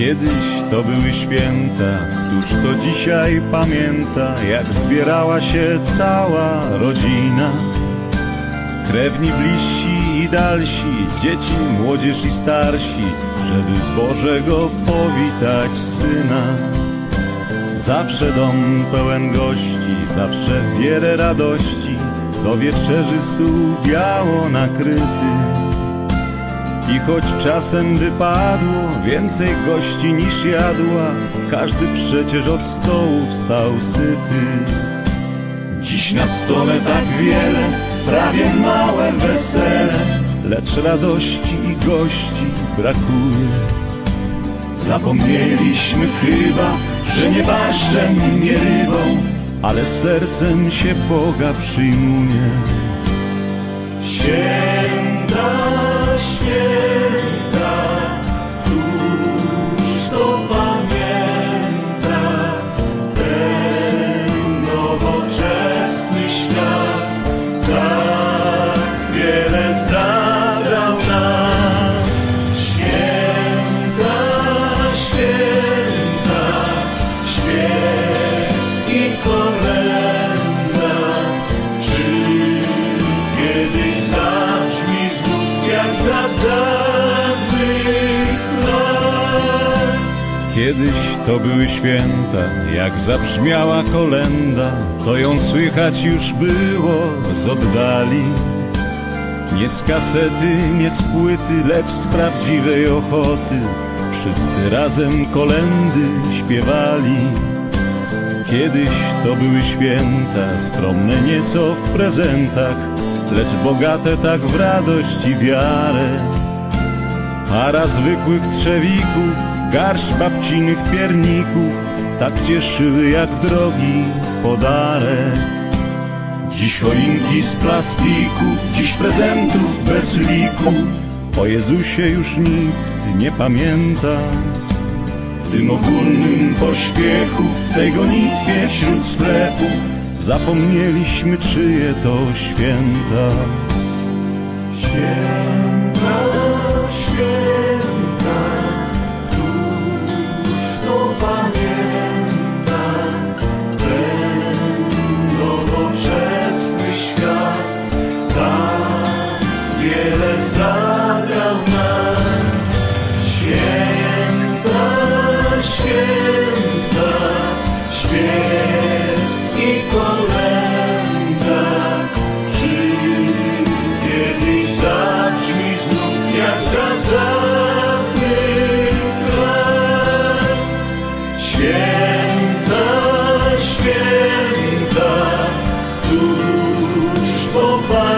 Kiedyś to były święta, któż to dzisiaj pamięta, jak zbierała się cała rodzina. Krewni bliżsi i dalsi, dzieci, młodzież i starsi, żeby Bożego powitać syna. Zawsze dom pełen gości, zawsze wiele radości, do wieczerzy stół biało nakryty. I choć czasem wypadło więcej gości niż jadła, każdy przecież od stołu wstał syty. Dziś na stole tak wiele, prawie małe wesele, lecz radości i gości brakuje. Zapomnieliśmy chyba, że nie baszczem, nie rybą, ale sercem się Boga przyjmuje. Święta, Kiedyś to były święta, jak zabrzmiała kolenda, to ją słychać już było z oddali. Nie z kasety, nie z płyty, lecz z prawdziwej ochoty. Wszyscy razem kolendy śpiewali. Kiedyś to były święta, skromne nieco w prezentach, lecz bogate tak w radość i wiarę. Para zwykłych trzewików, garść babcinych pierników, tak cieszyły jak drogi podarek. Dziś choinki z plastiku, dziś prezentów bez liku. O Jezusie już nikt nie pamięta. W tym ogólnym pośpiechu, w tej gonitwie wśród sklepów, zapomnieliśmy czyje to święta. Święta. for